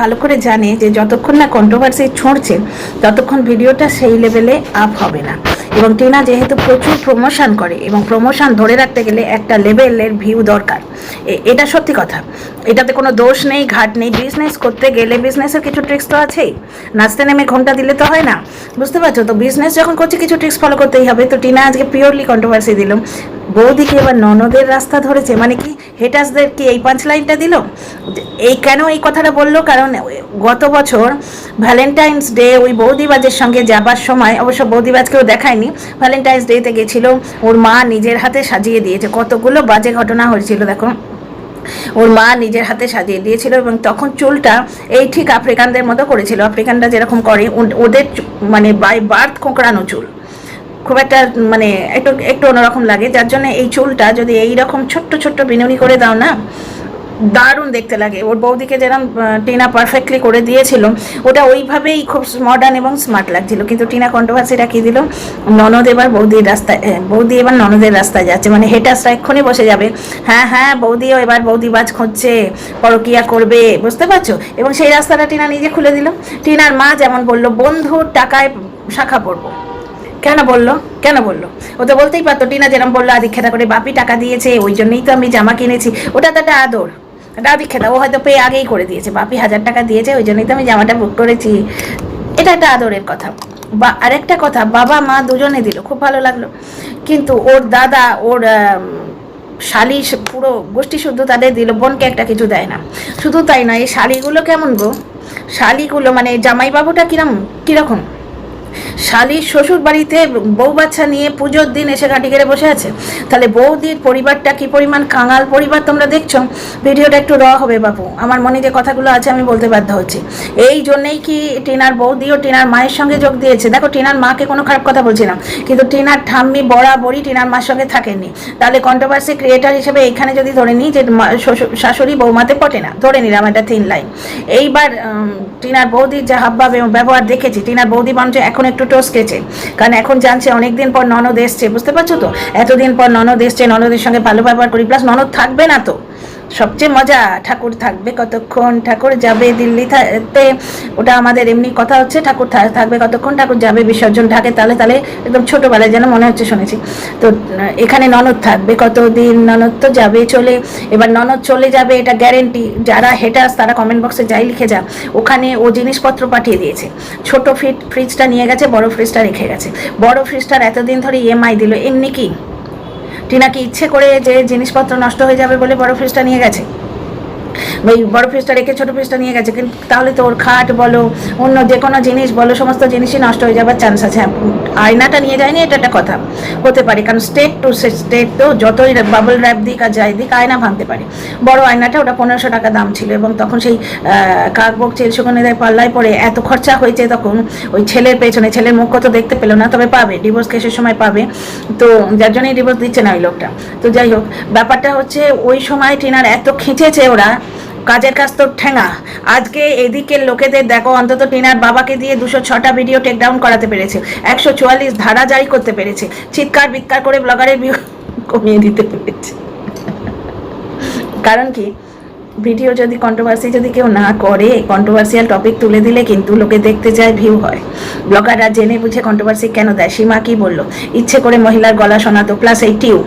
ভালো করে জানে যে যতক্ষণ না কন্ট্রোভার্সি ছড়ছে, ততক্ষণ ভিডিওটা সেই লেভেলে আপ হবে না। এবং টিনা যেহেতু প্রচুর প্রমোশন করে, এবং প্রমোশন ধরে রাখতে গেলে একটা লেভেলের ভিউ দরকার। এটা সত্যি কথা। এটাতে কোনো দোষ নেই, ঘাট নেই। বিজনেস করতে গেলে বিজনেসের কিছু ট্রিক্স তো আছেই। নাচতে নেমে ঘোমটা দিলে তো হয় না। বুঝতে পারছ তো? বিজনেস যখন করছে, কিছু ট্রিক্স ফলো করতেই হবে। তো টিনা আজকে পিওরলি কন্ট্রোভার্সি দিল। বৌদিকে এবার ননদের রাস্তা ধরেছে। মানে কি হেটার্সদের কি এই পাঁচ লাইনটা দিল? এই কেন এই কথাটা বলল? কারণ গত বছর ভ্যালেন্টাইন্স ডে ওই বৌদিবাজের সঙ্গে যাবার সময়, অবশ্য বৌদিবাজকেও দেখায়নি ভ্যালেন্টাইন্স ডেতে গেছিল। ওর মা নিজের হাতে সাজিয়ে দিয়েছে। কতগুলো বাজে ঘটনা হয়েছিল, দেখো। ওর মা নিজের হাতে সাজিয়ে দিয়েছিল এবং তখন চুলটা এই ঠিক আফ্রিকানদের মতো করেছিল। আফ্রিকানরা যেরকম করে ওদের মানে বাই বার্থ কোঁকড়ানো চুল। খুব একটা মানে একটু একটু অন্যরকম লাগে। যার জন্য এই চুলটা যদি এই রকম ছোট্ট ছোট্ট বিনুনি করে দাও না দারুণ দেখতে লাগে। ওর বৌদিকে যেরকম টিনা পারফেক্টলি করে দিয়েছিল, ওটা ওইভাবেই খুব মডার্ন এবং স্মার্ট লাগছিল। কিন্তু টিনা কন্ট্রোভার্সিটা কি দিল? ননদ এবার বৌদির রাস্তায় বৌদি এবার ননদের রাস্তায় যাচ্ছে। মানে হেটাসরা এক্ষুনি বসে যাবে। হ্যাঁ হ্যাঁ বৌদিও এবার বৌদি বাজ খুঁজছে, পরকিয়া করবে, বুঝতে পারছ? এবং সেই রাস্তাটা টিনা নিজে খুলে দিল। টিনার মা যেমন বলল, বন্ধুর টাকায় শাখা পড়ব কেন বলল? কেন বলল? ও তো বলতেই পারতো। টিনা যেরকম বলল, আদিক্ষেতা করে বাপি টাকা দিয়েছে, ওই জন্যই তো আমি জামা কিনেছি। ওটা তো একটা আদর। একটা আদিক্ষেতা ও হয়তো পেয়ে আগেই করে দিয়েছে। বাপি হাজার টাকা দিয়েছে, ওই জন্যই তো আমি জামাটা বুক করেছি। এটা একটা আদরের কথা। বা, আরেকটা কথা, বাবা, মা দুজনে দিল, খুব ভালো লাগল। কিন্তু ওর দাদা, ওর শালি পুরো গোষ্ঠী শুদ্ধ তাদের দিল, বোনকে একটা কিছু দেয় না। শুধু তাই নয়, এই শালিগুলো কেমন গো? শালিগুলো মানে জামাইবাবুটা কিরম, কীরকম? শালির শ্বশুর বাড়িতে বউ বাচ্চা নিয়ে পুজোর দিন এসে ঘাটি গেড়ে বসে আছে। তাহলে বৌদির পরিবারটা কি পরিমাণ কাঙাল পরিবার তোমরা দেখছ? ভিডিওটা একটু র হবে বাবু আমার মনে যে কথাগুলো আছে আমি বলতে বাধ্য হচ্ছি। এই জন্যেই কি টিনার বৌদি ও টিনার মায়ের সঙ্গে যোগ দিয়েছে? দেখো, টিনার মাকে কোনো খারাপ কথা বলছি না। কিন্তু টিনার ঠাম্মি বরাবরই টিনার মার সঙ্গে থাকেননি। তাহলে কন্ট্রোভার্সি ক্রিয়েটার হিসেবে এখানে যদি ধরে নিই যে শাশুড়ি বৌমাতে পটে না। ধরে নিলাম একটা তিন লাইন এইবার টিনার বৌদির যা হাবভাব এবং ব্যবহার দেখেছি, টিনার বৌদি মানুষ এখন একটু টসকেছে কারণ এখন জানছে অনেকদিন পর ননদ এসছে, বুঝতে পারছ তো? এতদিন পর ননদ এসছে, ননদের সঙ্গে ভালো ব্যবহার করি প্লাস ননদ থাকবে না তো। সবচেয়ে মজা, ঠাকুর থাকবে কতক্ষণ? ঠাকুর যাবে দিল্লিতে ওটা আমাদের এমনি কথা হচ্ছে, ঠাকুর থাকবে কতক্ষণ? ঠাকুর যাবে বিসর্জন ঢাকে তাহলে তাহলে একদম ছোটোবেলায় যেন মনে হচ্ছে শুনেছি। তো, এখানে ননদ থাকবে কতদিন? ননদ তো যাবে চলে, এবার ননদ চলে যাবে এটা গ্যারেন্টি যারা হেটার্স তারা কমেন্ট বক্সে যাই লিখে যা, ওখানে ও জিনিসপত্র পাঠিয়ে দিয়েছে। ছোট ফ্রিজ ফ্রিজটা নিয়ে গেছে, বড় ফ্রিজটা রেখে গেছে। বড় ফ্রিজটার এতদিন ধরে ইএমআই দিল, এমনি কি? টিনা কি ইচ্ছে করে যে জিনিসপত্র নষ্ট হয়ে যাবে বলে বড় ফ্রিজটা নিয়ে গেছে। ওই বড় ফ্রিজটা রেখে ছোট ফ্রিজটা নিয়ে গেছে। কিন্তু তাহলে তো ওর খাট বলো অন্য যে কোনো জিনিস বলো সমস্ত জিনিসই নষ্ট হয়ে যাবার চান্স আছে। হ্যাঁ, আয়নাটা নিয়ে যায়নি এটা একটা কথা হতে পারে। কারণ স্টেট টু স্টেট তো যতই বাবল র্যাপ দিক আর যাই দিক আয়না ভাঙতে পারে। বড় আয়নাটা ওটা পনেরোশো টাকা দাম ছিল এবং তখন সেই কাকবক চেলসুকনেদের পাল্লায় পড়ে এত খরচা হয়েছে তখন ওই ছেলের পেছনে। ছেলের মুখ তো দেখতে পেল না তবে পাবে ডিভোর্স কেসের সময় পাবে। তো যার জন্যই ডিভোর্স দিচ্ছে না ওই লোকটা। তো যাই হোক ব্যাপারটা হচ্ছে ওই সময় টিনার এত খিঁচেছে ওরা কাজের কাজ তো ঠেঙা। আজকে এদিকের লোকেদের দেখো, অন্তত টিনার বাবাকে দিয়ে দুশো ছটা ভিডিও টেক ডাউন করাতে পেরেছে। একশো চুয়াল্লিশ ধারা জারি করতে পেরেছে। চিৎকার বিৎকার করে ব্লগারের ভিউ কমিয়ে দিতে পেরেছে। কারণ কি? ভিডিও যদি কন্ট্রোভার্সি যদি কেউ না করে কন্ট্রোভার্সিয়াল টপিক তুলে দিলে কিন্তু লোকে দেখতে যায় ভিউ হয়। ব্লগাররা জেনে বুঝে কন্ট্রোভার্সি কেন দেয়? সীমা কি বলল? ইচ্ছে করে মহিলার গলা শোনাতো প্লাস এই টিউ।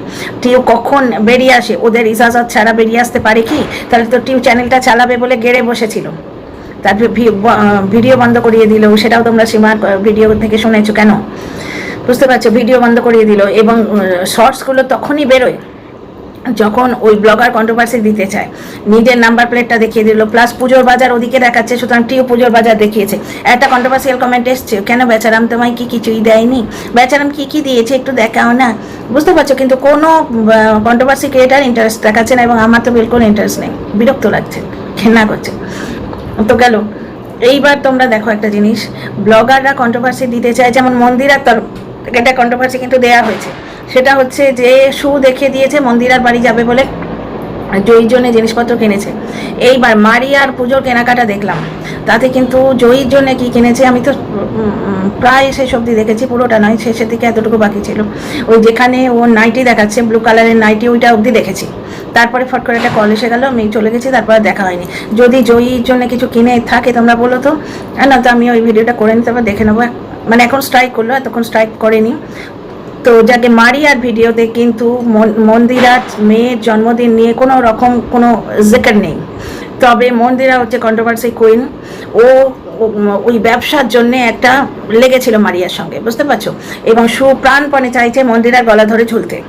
টিউ কখন বেরিয়ে আসে? ওদের ইজাজত ছাড়া বেরিয়ে আসতে পারে কি? তাহলে তো টিউ চ্যানেলটা চালাবে বলে গেড়ে বসেছিল। তারপরে ভিডিও বন্ধ করিয়ে দিল। সেটাও তোমরা সীমার ভিডিও থেকে শুনেছো কেন? বুঝতে পারছ? ভিডিও বন্ধ করিয়ে দিল এবং শর্টসগুলো তখনই বেরোয় যখন ওই ব্লগার কন্ট্রোভার্সি দিতে চায়। নিজের নাম্বার প্লেটটা দেখিয়ে দিল প্লাস পুজোর বাজার ওদিকে দেখাচ্ছে, সুতরাং টিও পুজোর বাজার দেখিয়েছে। একটা কন্ট্রোভার্সিয়াল কমেন্ট এসছে, কেন বেচারাম তোমায় কি কিছুই দেয়নি? বেচারাম কি কি দিয়েছে একটু দেখাও না? বুঝতে পারছ, কিন্তু কোনো কন্ট্রোভার্সি ক্রিয়েটার ইন্টারেস্ট দেখাচ্ছে না এবং আমার তো বিলকুল ইন্টারেস্ট নেই। বিরক্ত লাগছে ঘেন্না করছে। তো গেল। এইবার তোমরা দেখো একটা জিনিস। ব্লগাররা কন্ট্রোভার্সি দিতে চায়, যেমন মন্দিরার তরফ একটা কন্ট্রোভার্সি কিন্তু দেয়া হয়েছে। সেটা হচ্ছে যে শু দেখে দিয়েছে, মন্দিরার বাড়ি যাবে বলে জয়ীর জন্য জিনিসপত্র কিনেছে। এইবার মারিয়ার পুজোর কেনাকাটা দেখলাম। তাতে কিন্তু জয়ীর জন্য কি কিনেছে, আমি তো প্রায় শেষ অবধি দেখেছি, পুরোটা নয় শেষের দিকে এতটুকু বাকি ছিল। ওই যেখানে ও নাইটি দেখাচ্ছে ব্লু কালারের নাইটি, ওইটা অবধি দেখেছি। তারপরে ফট করে একটা কল এসে গেল, আমি চলে গেছি, তারপরে দেখা হয়নি। যদি জয়ীর জন্য কিছু কিনে থাকে তোমরা বলো তো। আর না তো আমি ওই ভিডিওটা করে নিতে পারব দেখে নেব। মানে এখন স্ট্রাইক করল, এতক্ষণ স্ট্রাইক করেনি। তো যাকে মারি আর ভিডিওতে কিন্তু মন- মন্দিরার মেয়ের জন্মদিন নিয়ে কোনো রকম কোনো জিকার নেই। তবে মন্দিরা হচ্ছে কন্ট্রোভার্সি কুইন ও- ওই ব্যবসার জন্য একটা লেগেছিল মারিয়ার সঙ্গে, বুঝতে পারছ? এবং সুপ্রাণপণে চাইছে মন্দিরার গলা ধরে ঝুলতে।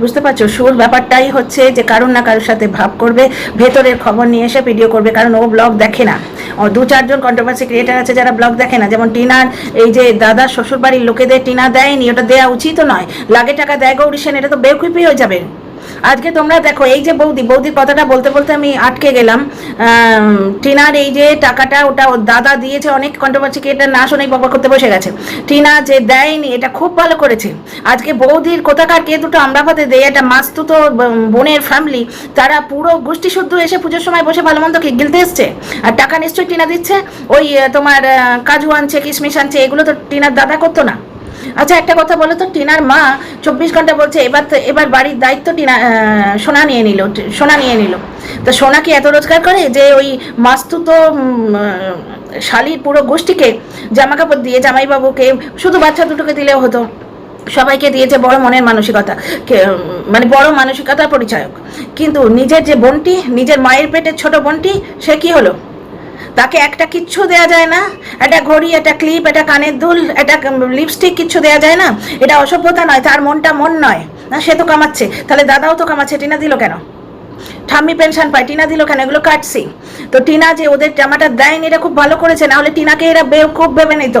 বুঝতে পারছ? সুর ব্যাপারটাই হচ্ছে যে কারোর না কারোর সাথে ভাব করবে, ভেতরের খবর নিয়ে এসে ভিডিও করবে, কারণ ও ব্লগ দেখে না। ও দু চারজন কন্ট্রোভার্সি ক্রিয়েটার আছে যারা ব্লগ দেখে না, যেমন টিনার, এই যে দাদা শ্বশুরবাড়ির লোকেদের টিনা দেয়নি, ওটা দেওয়া উচিত নয়। লাগে টাকা দেয় গৌরী সেন, এটা তো বেকুপি হয়ে যাবে। আজকে তোমরা দেখো, এই যে বৌদি, বৌদির কথাটা বলতে বলতে আমি আটকে গেলাম। টিনার এই যে টাকাটা, ওটা দাদা দিয়েছে, অনেক কন্ট্রোভার্সি ক্রিয়েটার না শুনেই বকবক করতে বসে গেছে। টিনা যে দেয়নি, এটা খুব ভালো করেছে। আজকে বৌদির কোথাকার কে দুটো আমরাপাতে দেয়, একটা মাস্তুতো ব- বোনের ফ্যামিলি তারা পুরো গোষ্ঠী শুদ্ধ এসে পুজোর সময় বসে ভালো মন্দ কি গিলতে এসছে। আর টাকা নিশ্চয়ই টিনা দিচ্ছে। ওই তোমার কাজু আনছে, কিশমিশ আনছে, এগুলো তো টিনার দাদা করতো না। আচ্ছা একটা কথা বলো তো টিনার মা চব্বিশ ঘণ্টা বলছে এবার তো এবার বাড়ির দায়িত্ব টিনা সোনা নিয়ে নিল সোনা নিয়ে নিল। তো সোনা কি এত রোজগার করে যে ওই মাস্তুতো উম, আহ, শালির পুরো গোষ্ঠীকে জামা কাপড় দিয়ে জামাইবাবুকে শুধু বাচ্চা দুটোকে দিলেও হতো। সবাইকে দিয়েছে বড় মনের মানসিকতা মানে বড় মানসিকতার পরিচায়ক। কিন্তু নিজের যে বোনটি নিজের মায়ের পেটের ছোট বোনটি সে কি হলো? তাকে একটা কিচ্ছু দেয়া যায় না। একটা ঘড়ি, একটা ক্লিপ, একটা কানের দুল, একটা লিপস্টিক কিচ্ছু দেয়া যায় না। এটা অসভ্যতা নয়, তার মনটা মন নয়। না, সে তো কামাচ্ছে। তাহলে দাদাও তো কামাচ্ছে, টিনা দিল কেন? ঠাম্মি পেনশন পায়, টিনা দিল কেন? এগুলো কাটছি। তো টিনা যে ওদের জামাটা দেয়নি, এটা খুব ভালো করেছে, না হলে টিনাকে এরা খুব ভেবে নিত।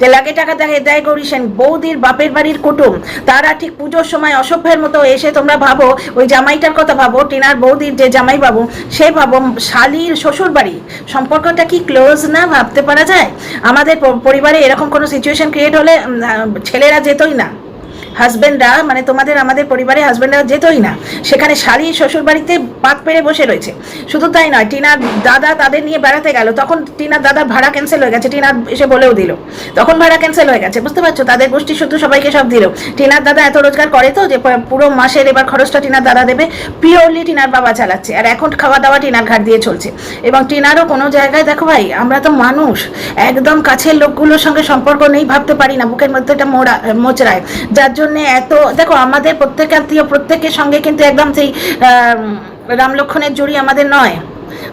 যে লাগে টাকা দেখে দেয় গৌরী সেন বৌদির বাপের বাড়ির কুটুম। তারা ঠিক পুজোর সময় অসভ্যের মতো এসে তোমরা ভাবো, ওই জামাইটার কথা ভাবো, টিনার বৌদির যে জামাই বাবু, সে ভাবো শালির শ্বশুর বাড়ি। সম্পর্কটা কি ক্লোজ না ভাবতে পারা যায়? আমাদের পরিবারে এরকম কোনো সিচুয়েশন ক্রিয়েট হলে ছেলেরা যেতই না। হাজবেন্ডরা মানে তোমাদের আমাদের পরিবারে হাজবেন্ডরা যেতই না, সেখানে শাড়ি শ্বশুর বাড়িতে পাক পেরে বসে রয়েছে। শুধু তাই নয়, টিনার দাদা তাদের নিয়ে বেড়াতে গেল, তখন টিনার দাদা ভাড়া ক্যান্সেল হয়ে গেছে টিনার এসে বলেও দিল। তখন ভাড়া ক্যান্সেল হয়ে গেছে, বুঝতে পারছ? তাদের গোষ্ঠী শুধু সবাইকে সব দিল। টিনার দাদা এত রোজগার করে তো যে পুরো মাসের এবার খরচটা টিনার দাদা দেবে পিওরলি টিনার বাবা চালাচ্ছে, আর এখন খাওয়া দাওয়া টিনার ঘাট দিয়ে চলছে। এবং টিনারও কোনো জায়গায়, দেখো ভাই, আমরা তো মানুষ, একদম কাছের লোকগুলোর সঙ্গে সম্পর্ক নেই, ভাবতে পারি না, বুকের মধ্যে এটা মোড়া মোচড়ায়। যার জন্য এত দেখো আমাদের প্রত্যেক আত্মীয় প্রত্যেকের সঙ্গে কিন্তু একদম সেই আহ, রাম লক্ষণের জড়ি আমাদের নয়।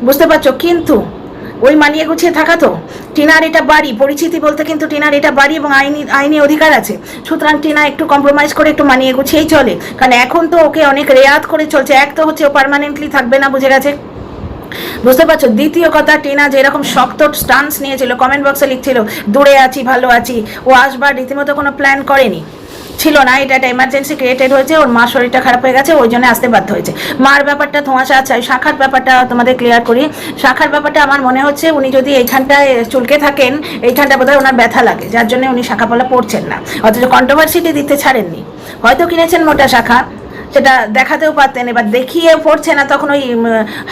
বুঝতে পারছ? কিন্তু ওই মানিয়ে গুছিয়ে থাকা তো। টিনার এটা বাড়ি পরিচিতি বলতে কিন্তু টিনার এটা বাড়ি এবং আইনি আইনি অধিকার আছে। সুতরাং টিনা একটু কম্প্রোমাইজ করে একটু মানিয়ে গুছিয়েই চলে। কারণ এখন তো ওকে অনেক রেয়াত করে চলছে। এক তো হচ্ছে ও পার্মানেন্টলি থাকবে না বুঝে গেছে? বুঝতে পারছ? দ্বিতীয় কথা টিনা যেরকম শক্ত স্টান্স নিয়েছিল কমেন্ট বক্সে লিখছিল দূরে আছি ভালো আছি। ও আসবার রীতিমতো কোনো প্ল্যান করেনি। ছিল না, এটা একটা এমার্জেন্সি ক্রিয়েটেড হয়েছে, ওর মা শরীরটা খারাপ হয়ে গেছে, ওই জন্য আসতে বাধ্য হয়েছে। মার ব্যাপারটা ধোঁয়াশা আছে শাখার ব্যাপারটা তোমাদের ক্লিয়ার করি। শাখার ব্যাপারটা আমার মনে হচ্ছে উনি যদি এইখানটায় চুলকে থাকেন এইখানটা বোধহয় ওনার ব্যথা লাগে, যার জন্য উনি শাখা পড়ছেন না। অথচ কন্ট্রোভার্সিটি দিতে ছাড়েননি। হয়তো কিনেছেন মোটা শাখা সেটা দেখাতেও পারতেন, এবার দেখিয়ে পড়ছে না, তখন ওই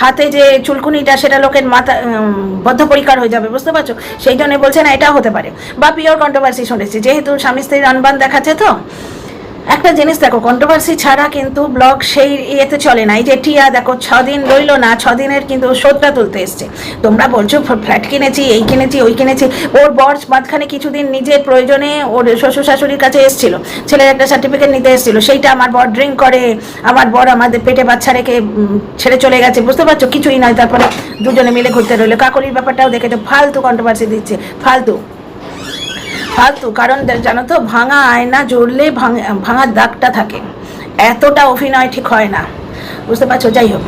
হাতে যে চুলকুনিটা সেটা লোকের মাথা বদ্ধ বদ্ধপরিকার হয়ে যাবে, বুঝতে পারছ? সেই জন্য বলছে না, এটাও হতে পারে। বা পিওর কন্ট্রোভার্সি শুনেছি, যেহেতু স্বামী স্ত্রীর আনবান দেখাচ্ছে তো একটা জিনিস দেখো কন্ট্রোভার্সি ছাড়া কিন্তু ব্লগ সেই ইয়েতে চলে না। এই যে টিয়া, দেখো, ছদিন রইল না, ছদিনের কিন্তু শোধটা তুলতে এসছে। তোমরা বলছো ফ্ল্যাট কিনেছি, এই কিনেছি, ওই কিনেছি। ওর বর মাঝখানে কিছুদিন নিজের প্রয়োজনে ওর শ্বশুর শাশুড়ির কাছে এসেছিল, ছেলের একটা সার্টিফিকেট নিতে এসেছিল। সেইটা আমার বর ড্রিঙ্ক করে, আমার বর আমাদের পেটে বাচ্চা রেখে ছেড়ে চলে গেছে। বুঝতে পারছ? কিছুই নয়। তারপরে দুজনে মিলে ঘুরতে রইল। কাকলির ব্যাপারটাও দেখেছ। ফালতু কন্ট্রোভার্সি দিচ্ছে। ফালতু। ফালতু, কারণ জানো তো, ভাঙা আয়না জড়লে ভাঙ- দাগটা থাকে। এতটা অভিনয় ঠিক হয় না। বুঝতে পারছ? যাই হোক।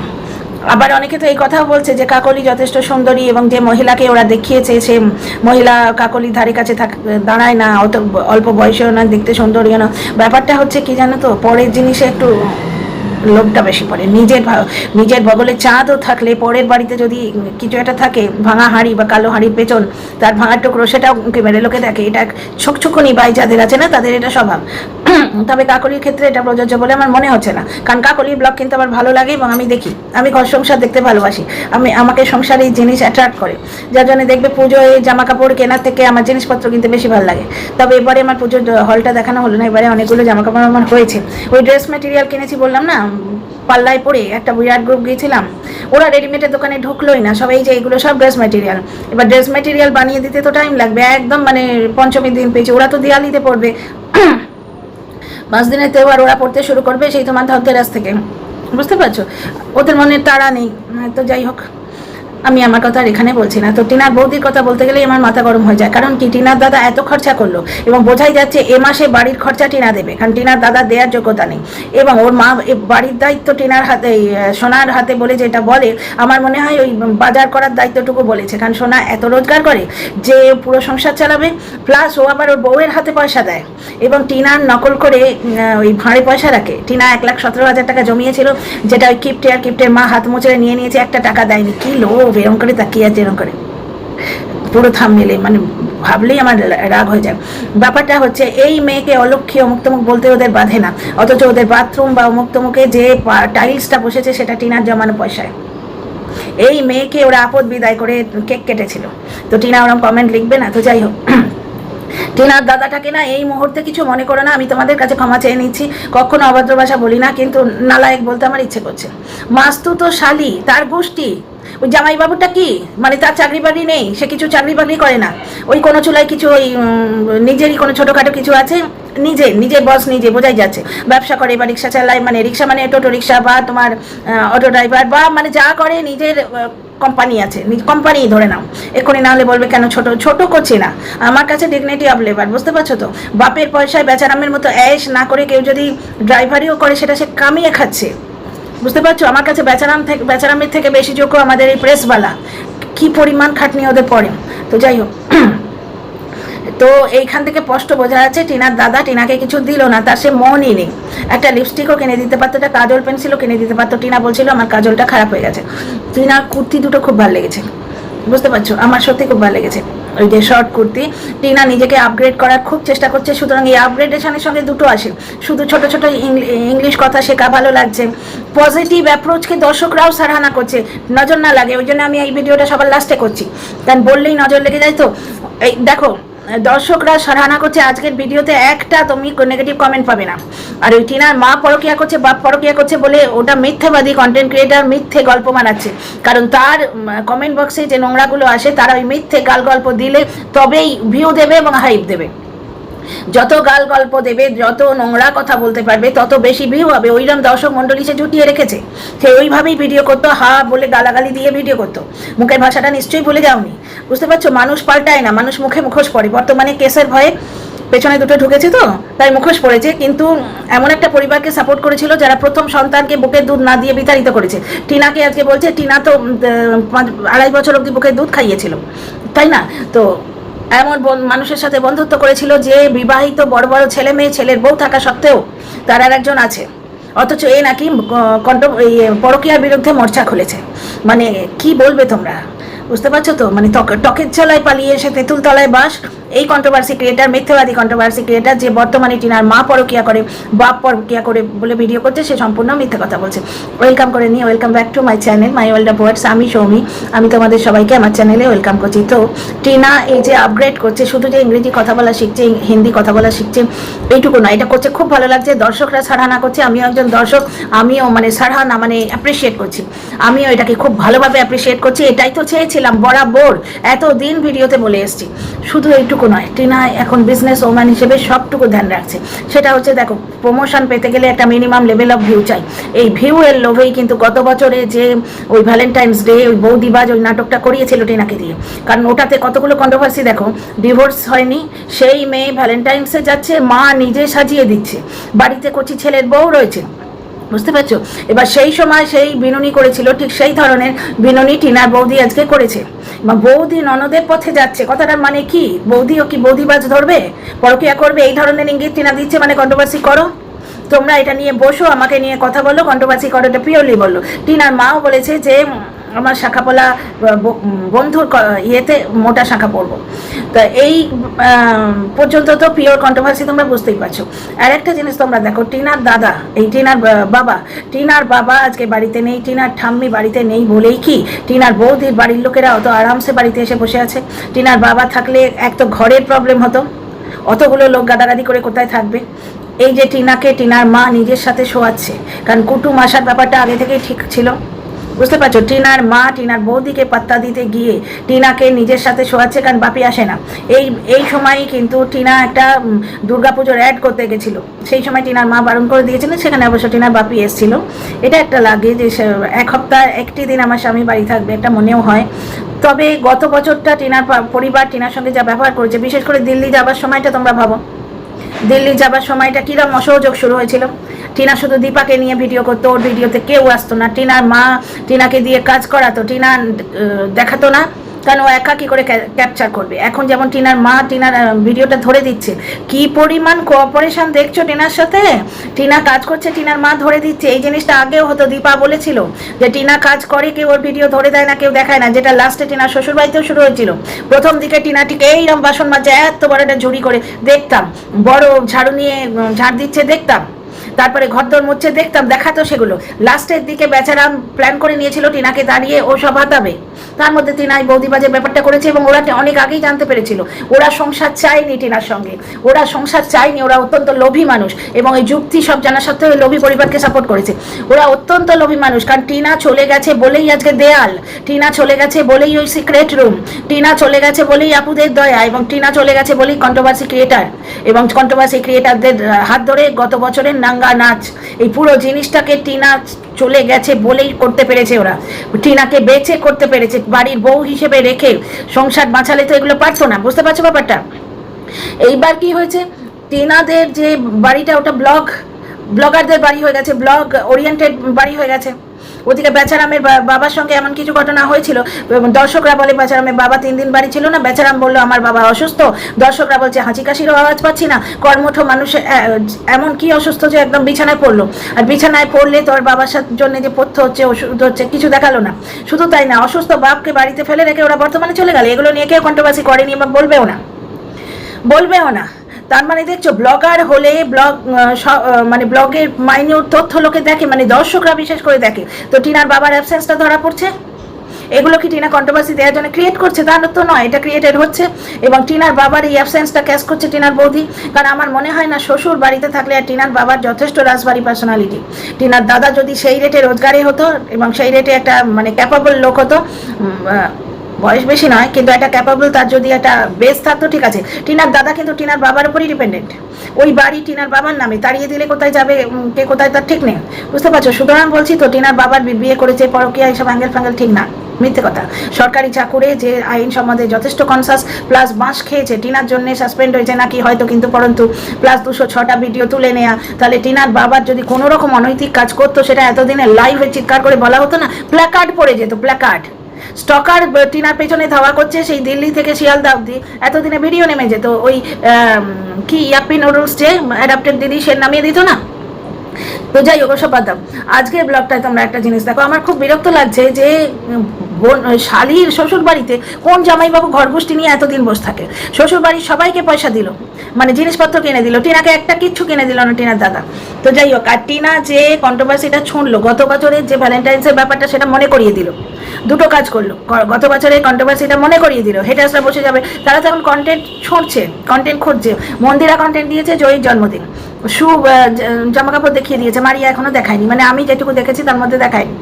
আবার অনেকে তো এই কথাও বলছে যে, কাকলি যথেষ্ট সুন্দরী এবং যে মহিলাকে ওরা দেখিয়েছে, সে মহিলা কাকলির ধারে কাছে থাক দাঁড়ায় না, অত অল্প বয়সেও না, দেখতে সুন্দরীও না। ব্যাপারটা হচ্ছে কি জানো তো, পরের জিনিসে একটু লোভটা বেশি পড়ে। নিজের নিজের বগলে চাঁদও থাকলে পরের বাড়িতে যদি কিছু একটা থাকে, ভাঙা হাঁড়ি বা কালো হাঁড়ির পেছন, তার ভাঙার টুকরো সেটাও মেরে লোকে দেখে। এটা ছোকছোকনি বাই যাদের আছে না? তাদের এটা স্বভাব। তবে কাকলির ক্ষেত্রে এটা প্রযোজ্য বলে আমার মনে হচ্ছে না। কারণ কাকলির ব্লগ কিন্তু আমার ভালো লাগে এবং আমি দেখি, আমি ঘর সংসার দেখতে ভালোবাসি। আমি, আমাকে সংসারে এই জিনিস অ্যাট্রাক্ট করে। যার জন্য দেখবে পুজোয় জামা কাপড় কেনার থেকে আমার জিনিসপত্র কিনতে বেশি ভালো লাগে। তবে এবারে আমার পুজোর হলটা দেখানো হলো না, এবারে অনেকগুলো জামা কাপড় আমার হয়েছে। ওই ড্রেস মেটেরিয়াল কিনেছি বললাম না পাল্লায় পরে একটা বিরাট গ্রুপ গিয়েছিলাম। ওরা রেডিমেডের দোকানে ঢুকলোই না, সবাই যে এগুলো সব ড্রেস মেটেরিয়াল এবার ড্রেস মেটেরিয়াল বানিয়ে দিতে তো টাইম লাগবে, একদম মানে পঞ্চমীর দিন পেয়েছে। ওরা তো দিয়ালিতে পড়বে পাঁচ দিনের তেবার ওরা পড়তে শুরু করবে, সেই তোমার ধনতেরাস থেকে। বুঝতে পারছ? ওদের মনে তাড়া নেই। তো যাই হোক। আমি আমার কথা আর এখানে বলছি না। তো টিনার বৌদির কথা বলতে গেলেই আমার মাথা গরম হয়ে যায়। কারণ কি, টিনার দাদা এত খরচা করল এবং বোঝাই যাচ্ছে এ মাসে বাড়ির খরচা টিনা দেবে। কারণ টিনার দাদা দেওয়ার যোগ্যতা নেই। এবং ওর মা বাড়ির দায়িত্ব টিনার হাতে সোনার হাতে বলে যেটা বলে, আমার মনে হয় ওই বাজার করার দায়িত্বটুকু বলেছে। কারণ সোনা এত রোজগার করে যে পুরো সংসার চালাবে, প্লাস ও আবার ওর বউয়ের হাতে পয়সা দেয়। এবং টিনার নকল করে ওই ভাঁড়ে পয়সা রাখে। টিনা এক লাখ সতেরো হাজার টাকা জমিয়েছিল, যেটা ওই কিপ্টে আর কিপ্টের মা হাত মুচড়ে নিয়ে নিয়েছে, একটা টাকা দেয়নি। কি এরম করে তাকিয়ে আছে, এরম করে। পুরো থাম মেলে মানে ভাবলেই আমার রাগ হয়ে যায়। ব্যাপারটা হচ্ছে, এই মেয়েকে অলক্ষী অমুক্তমুখ বলতে ওদের বাঁধে না। অথচ ওদের বাথরুম বা অমুক অমুক্তমুখে যে টাইলসটা বসেছে, সেটা টিনার জমানো পয়সায়। এই মেয়েকে ওরা আপদ বিদায় করে কেক কেটেছিল। তো টিনা ওরম কমেন্ট লিখবে না, তো যাই হোক। টিনার দাদাটাকে না এই মুহূর্তে কিছু মনে করো না, আমি তোমাদের কাছে ক্ষমা চেয়ে নিচ্ছি। কখনো অভদ্র ভাষা বলি না, কিন্তু নালায়ক বলতে আমার ইচ্ছে করছে। মাস্তু তো শালি, তার গোষ্ঠী ওই জামাইবাবুটা কি? মানে তার চাকরি বাকরি নেই, সে কিছু চাকরি বাকরি করে না। ওই কোনো চুলায় কিছু ওই নিজেরই কোনো ছোটোখাটো কিছু আছে? নিজে নিজে বস, নিজে, বোঝাই যাচ্ছে। ব্যবসা করে বা রিক্সা চালায় মানে রিক্সা মানে টোটো রিক্সা বা তোমার অটো ড্রাইভার বা মানে যা করে নিজের কোম্পানি আছে। কোম্পানি ধরে নাও। এক্ষুনি না হলে বলবে কেন ছোট ছোট করছি না? আমার কাছে ডিগনিটি অফ লেবার বুঝতে পারছ তো? বাপের পয়সায় বেচারামের মতো অ্যাশ না করে কেউ যদি ড্রাইভারিও করে, সেটা সে কামিয়ে খাচ্ছে। বুঝতে পারছ? আমার কাছে বেচারাম থেকে বেচারামের থেকে বেশি যোগ্য আমাদের এই প্রেসওয়ালা। কি পরিমাণ খাটনি ওদের পড়ে তো যাই হোক। তো এইখান থেকে স্পষ্ট বোঝা যাচ্ছে, টিনার দাদা টিনাকে কিছু দিল না, তার সে মনই নেই। একটা লিপস্টিকও কিনে দিতে পারতো, একটা কাজল পেন্সিলও কিনে দিতে পারতো। টিনা বলছিল, আমার কাজলটা খারাপ হয়ে গেছে। টিনার কুর্তি দুটো খুব ভালো লেগেছে। বুঝতে পারছ? আমার সত্যি খুব ভালো লেগেছে। ওই যে শর্ট কুর্তি, টিনা নিজেকে আপগ্রেড করার খুব চেষ্টা করছে, সুতরাং এই আপগ্রেডেশনের সঙ্গে দুটো আসে। শুধু ছোট ছোট ইংলিশ কথা শেখা ভালো লাগছে। পজিটিভ অ্যাপ্রোচকে দর্শকরাও সারাহানা করছে। নজর না লাগে, ওই জন্য আমি এই ভিডিওটা সবার লাস্টে করছি। কারণ বললেই নজর লেগে যায় তো। এই দেখো, দর্শকরা সরাহনা করছে আজকের ভিডিওতে, একটা তুমি নেগেটিভ কমেন্ট পাবে না। আর ওই টিনার মা পরকিয়া করছে, বাপ পরকিয়া করছে বলে ওটা মিথ্যেবাদী কন্টেন্ট ক্রিয়েটার মিথ্যে গল্প বানাচ্ছে। কারণ তার কমেন্ট বক্সে যে নোংরাগুলো আসে, তারা ওই মিথ্যে গাল গল্প দিলে তবেই ভিউ দেবে এবং হাইপ দেবে। যত গাল গল্প দেবে, যত নোংরা কথা বলতে পারবে, তত বেশি ভিউ হবে। ওইরকম দর্শক মণ্ডলী সে জুটিয়ে রেখেছে। সে ওইভাবেই ভিডিও করতো, হা বলে গালাগালি দিয়ে ভিডিও করতো। মুখের ভাষাটা নিশ্চয়ই ভুলে যাওনি। বুঝতে পারছ? মানুষ পাল্টায় না, মানুষ মুখে মুখোশ পড়ে বর্তমানে কেসের ভয়ে পেছনে দুটো ঢুকেছে তো, তাই মুখোশ পড়েছে কিন্তু এমন একটা পরিবারকে সাপোর্ট করেছিল যারা প্রথম সন্তানকে বুকের দুধ না দিয়ে বিতাড়িত করেছে। টিনাকে আজকে বলছে, টিনা তো আড়াই বছর অবধি বুকের দুধ খাইয়েছিল। তাই না? তো এমন মানুষের সাথে বন্ধুত্ব করেছিল যে বিবাহিত বড় বড় ছেলে মেয়ে, ছেলের বউ থাকা সত্ত্বেও তার আর একজন আছে। অথচ এ নাকি কণ্ঠ পরকীয়ার বিরুদ্ধে মোর্চা খুলেছে। মানে কি বলবে তোমরা? বুঝতে পারছ তো? মানে টকের চলায় পালিয়ে এসে তেঁতুল তলায় বাস এই কন্ট্রোভার্সি ক্রিয়েটার মিথ্যাবাদী কন্ট্রোভার্সি ক্রিয়েটার যে বর্তমানে টিনার মা পরকিয়া করে, বাপ পরকিয়া করে বলে ভিডিও করছে, সে সম্পূর্ণ মিথ্যে কথা বলছে। ওয়েলকাম করে নিয়ে welcome back to my channel my world of words আমি সৌমি। আমি তোমাদের সবাইকে আমার চ্যানেলে ওয়েলকাম করছি। তো টিনা এই যে আপগ্রেড করছে, শুধু যে ইংরেজি কথা বলা শিখছে, হিন্দি কথা বলা শিখছে, এইটুকু না এটা করছে, খুব ভালো লাগছে, দর্শকরা সারাহানা করছে, আমিও একজন দর্শক, আমিও মানে সারাহানা মানে অ্যাপ্রিসিয়েট করছি। আমিও এটাকে খুব ভালোভাবে অ্যাপ্রিসিয়েট করছি, এটাই তো চেয়েছিলাম, বরাবর এত দিন ভিডিওতে বলে এসেছি। শুধু এইটুকু নয়। টিনা এখন বিজনেস ওম্যান হিসেবে সবটুকু ধ্যান রাখছে। সেটা হচ্ছে, দেখো প্রমোশন পেতে গেলে একটা মিনিমাম লেভেল অফ ভিউ চাই। এই ভিউ এর লোভেই কিন্তু গত বছরে যে ওই ভ্যালেন্টাইন্স ডে ওই বৌদিবাজ ওই নাটকটা করিয়েছিল টিনাকে দিয়ে। কারণ ওটাতে কতগুলো কন্ট্রোভার্সি দেখো ডিভোর্স হয়নি, সেই মেয়ে ভ্যালেন্টাইন্সে যাচ্ছে, মা নিজে সাজিয়ে দিচ্ছে। বাড়িতে কচি ছেলের বউ রয়েছে। বুঝতে পারছ? এবার সেই সময় সেই বিনুনি করেছিল, ঠিক সেই ধরনের বিনুনি টিনার বৌদি আজকে করেছে। বা বৌদি ননদের পথে যাচ্ছে। কথাটার মানে কি? বৌদিও কি বৌদিবাজ ধরবে? পরকিয়া করবে, এই ধরনের ইঙ্গিত টিনা দিচ্ছে মানে কন্ট্রোভার্সি করো। তোমরা এটা নিয়ে বসো, আমাকে নিয়ে কথা বলো, কন্ট্রোভার্সি করো, এটা পিওরলি বলল। টিনার মাও বলেছে যে আমার শাখাপলা ব- বন্ধুর ইয়েতে মোটা শাখা পড়ব তা এই পর্যন্ত তো পিওর কন্ট্রোভার্সি তোমরা বুঝতেই পারছ। আর একটা জিনিস তোমরা দেখো, টিনার দাদা, এই টিনার বাবা টিনার বাবা আজকে বাড়িতে নেই, টিনার ঠাম্মি বাড়িতে নেই বলেই কি টিনার বৌদির বাড়ির লোকেরা অত আরামসে বাড়িতে এসে বসে আছে? টিনার বাবা থাকলে এক তো ঘরের প্রবলেম হতো, অতগুলো লোক গাদাগাদি করে কোথায় থাকবে? এই যে টিনাকে টিনার মা নিজের সাথে শোয়াচ্ছে, কারণ কুটুম আসার ব্যাপারটা আগে থেকেই ঠিক ছিল। বুঝতে পারছ? টিনার মা, টিনার বৌদিকে পাত্তা দিতে গিয়ে টিনাকে নিজের সাথে শোয়াচ্ছে কারণ বাপি আসে না। এই এই সময়ই কিন্তু টিনা একটা দুর্গাপুজোর অ্যাড করতে গেছিল। সেই সময় টিনার মা বারণ করে দিয়েছিলেন, সেখানে অবশ্য টিনার বাপি এসেছিল। এটা একটা লাগে যে এক সপ্তাহ একটি দিন আমার স্বামী বাড়ি থাকবে একটা মনেও হয়। তবে গত বছরটা টিনার পরিবার টিনার সঙ্গে যা ব্যবহার করেছে, বিশেষ করে দিল্লি যাবার সময়টা তোমরা ভাবো। দিল্লি যাবার সময়টা কিরম অসহযোগ শুরু হয়েছিল? টিনা শুধু দীপাকে নিয়ে ভিডিও করতো, ওর ভিডিওতে কেউ আসতো না। টিনার মা, টিনাকে দিয়ে কাজ করাতো। টিনা দেখাতো না, কারণ ও একা কি করে ক্যাপচার করবে? এখন যেমন টিনার মা, টিনার ভিডিওটা ধরে দিচ্ছে। কি পরিমাণ কোঅপারেশন দেখছ টিনার সাথে? টিনা কাজ করছে, টিনার মা ধরে দিচ্ছে। এই জিনিসটা আগেও হতো, দীপা বলেছিল যে টিনা কাজ করে, কেউ ওর ভিডিও ধরে দেয় না, কেউ দেখায় না। যেটা লাস্টে টিনার শ্বশুর বাড়িতেও শুরু হয়েছিল। প্রথম দিকে টিনাটিকে এইরকম বাসন মাজা এত বড় একটা ঝুড়ি করে দেখতাম। বড় ঝাড়ু নিয়ে ঝাড় দিচ্ছে, দেখতাম। তারপরে ঘর ঘরদোর মুচ্ছে দেখতাম, দেখাতো সেগুলো। লাস্টের দিকে বেচারা প্ল্যান করে নিয়েছিল টিনাকে দাঁড়িয়ে ও সব হাতাবে। তার মধ্যে টিনাই বৌদিবাজের ব্যাপারটা করেছে এবং ওরা অনেক আগেই জানতে পেরেছিল। ওরা সংসার চায়নি টিনার সঙ্গে। ওরা সংসার চায়নি, ওরা অত্যন্ত লোভী মানুষ এবং এই যুক্তি সব জানা সত্ত্বেও লোভী পরিবারকে সাপোর্ট করেছে। ওরা অত্যন্ত লোভী মানুষ, কারণ টিনা চলে গেছে বলেই আজকে দেয়াল। টিনা চলে গেছে বলেই ওই সিক্রেট রুম টিনা চলে গেছে বলেই আপুদের দয়া এবং টিনা চলে গেছে বলেই কন্ট্রোভার্সি ক্রিয়েটার এবং কন্ট্রোভার্সি ক্রিয়েটারদের হাত ধরে গত বছরের নাঙ্গা নাচ এই পুরো জিনিসটাকে টিনা চলে গেছে বলেই করতে পেরেছে ওরা। টিনাকে বেঁচে করতে পেরেছে, বাড়ির বউ হিসেবে রেখে সংসার বাঁচালে তো এগুলো পারতো না, বুঝতে পারছ ব্যাপারটা? এইবার কি হয়েছে? টিনাদের যে বাড়িটা, ওটা ব্লগ ব্লগারদের বাড়ি হয়ে গেছে ব্লগ ওরিয়েন্টেড বাড়ি হয়ে গেছে। ওদিকে বেচারামের বাবার সঙ্গে এমন কিছু ঘটনা হয়েছিল দর্শকরা বলে বেচারামের বাবা তিন দিন বাড়ি ছিল না, বেচারাম বলল, আমার বাবা অসুস্থ। দর্শকরা বলছে, হাঁচি কাশিরও আওয়াজ পাচ্ছি না, কর্মঠ মানুষ এমন কি অসুস্থ যে একদম বিছানায় পড়ল। আর বিছানায় পড়লে তোর বাবার জন্য যে পথ্য হচ্ছে, ওষুধ হচ্ছে, কিছু দেখাল না। শুধু তাই না, অসুস্থ বাপকে বাড়িতে ফেলে রেখে ওরা বর্তমানে চলে গেল। এগুলো নিয়ে কেউ কন্ট্রোভার্সি করেনি বা বলবেও না। বলবেও না। তার মানে দেখছ, ব্লগার হলে ব্লগ মানে ব্লগের মাইনিউট তথ্য লোকে দেখে মানে দর্শকরা বিশেষ করে দেখে। তো টিনার বাবার অ্যাবসেন্সটা ধরা পড়ছে। এগুলো কি টিনা কন্ট্রোভার্সি দেওয়ার জন্য ক্রিয়েট করছে? তা তো নয়, এটা ক্রিয়েটেড হচ্ছে। এবং টিনার বাবার এই অ্যাবসেন্সটা ক্যাশ করছে টিনার বৌদি। কারণ আমার মনে হয় না, শ্বশুর বাড়িতে থাকলে আর টিনার বাবার যথেষ্ট রাজবাড়ি পার্সোনালিটি টিনার দাদা যদি সেই রেটে রোজগারে হতো এবং সেই রেটে একটা মানে ক্যাপাবল লোক হতো বয়স বেশি নয়, কিন্তু একটা ক্যাপাবল তার যদি একটা বেস থাকতো, ঠিক আছে। টিনার দাদা কিন্তু টিনার বাবার উপরই ডিপেন্ডেন্ট ওই বাড়ি টিনার বাবার নামে, তাড়িয়ে দিলে কোথায় যাবে কে কোথায় তার ঠিক নেই। বুঝতে পারছ? সুতরাং বলছি তো, টিনার বাবার বিয়ে করেছে, পরকিয়া এইসব অ্যাঙ্গেল ফ্যাঙ্গেল ঠিক না, মিথ্যে কথা। সরকারি চাকুরে যে আইন সম্বন্ধে যথেষ্ট কনসাস প্লাস বাঁশ খেয়েছে, টিনার জন্য সাসপেন্ড হয়েছে নাকি, হয়তো কিন্তু পরন্তু প্লাস দুশো ছটা ভিডিও তুলে নেয়া। তাহলে টিনার বাবার যদি কোনো রকম অনৈতিক কাজ করতো, সেটা এতদিনে লাইভে চিৎকার করে বলা হতো না প্ল্যাকার্ড পড়ে যেত প্ল্যাকার্ড স্টকার টিনার পেছনে ধাওয়া করছে সেই দিল্লি থেকে শিয়ালদা অব্দি এতদিনে ভিডিও নেমে যেত ওই কি ইয়াপি নুডলস যে, অ্যাডাপ্টেড দিদি সে নামিয়ে দিত না? তো যাই হোক সব আজকের ব্লগটায় তোমরা একটা জিনিস দেখো, আমার খুব বিরক্ত লাগছে যে বোন শালির শ্বশুর বাড়িতে কোন জামাইবাবু ঘরগোষ্ঠী নিয়ে এতদিন বসে থাকে? শ্বশুর বাড়ির সবাইকে পয়সা দিল মানে জিনিসপত্র কিনে দিল, টিনাকে একটা কিচ্ছু কিনে দিল না টিনার দাদা। তো যাই হোক, আর টিনা যে কন্ট্রোভার্সিটা ছুঁড়লো, গত বছরের যে ভ্যালেন্টাইন্সের ব্যাপারটা সেটা মনে করিয়ে দিল। দুটো কাজ করল গত বছরের কন্ট্রোভার্সিটা মনে করিয়ে দিল হেটার্সরা বসে যাবে, তারা তো এখন কন্টেন্ট ছুঁড়ছে কন্টেন্ট খুঁজছে। মন্দিরা কন্টেন্ট দিয়েছে জয়ীর জন্মদিন। শু জামা কাপড় দেখিয়ে দিয়েছে। মারিয়া এখনও দেখায়নি। মানে আমি যেটুকু দেখেছি তার মধ্যে দেখায়নি।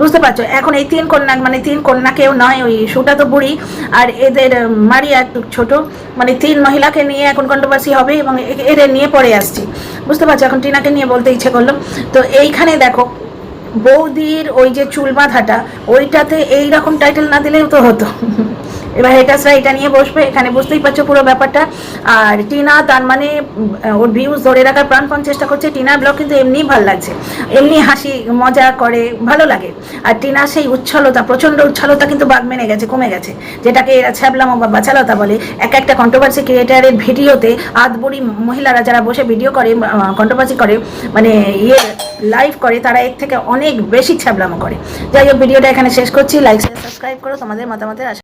বুঝতে পারছ? এখন এই তিন কন্যা মানে তিন কন্যা কেউ নয়, ওই শুটা তো বুড়ি। আর এদের মারিয়া একটু ছোট। মানে তিন মহিলাকে নিয়ে এখন কন্ট্রোভার্সি হবে এবং এদের নিয়ে পড়ে আসছি। বুঝতে পারছ? এখন টিনাকে নিয়ে বলতে ইচ্ছে করল। তো এইখানে দেখো, বৌদির ওই যে চুল বাঁধাটা, ওইটাতে এই রকম টাইটেল না দিলেও তো হতো। এবার হেটাসরা এটা নিয়ে বসবে, এখানে বুঝতেই পারছ পুরো ব্যাপারটা। আর টিনা তার মানে ওর ভিউজ ধরে রাখার প্রাণপণ চেষ্টা করছে। টিনার ব্লগ কিন্তু এমনি ভালো লাগছে, এমনি হাসি, মজা করে, ভালো লাগে। আর টিনা সেই উচ্ছলতা, প্রচণ্ড উচ্ছলতা কিন্তু বাদ মেনে গেছে, কমে গেছে। যেটাকে এরা ছ্যাবলামো বা বাচালতা বলে, এক একটা কন্ট্রোভার্সি ক্রিয়েটারের ভিডিওতে আধ বুড়ি মহিলারা যারা বসে ভিডিও করে কন্ট্রোভার্সি করে মানে ইয়ে লাইভ করে, তারা এর থেকে অনেক বেশি ছ্যাবলামো করে। যাই হোক, ভিডিওটা এখানে শেষ করছি। লাইক সাবস্ক্রাইব করো। তোমাদের মতামতের আশা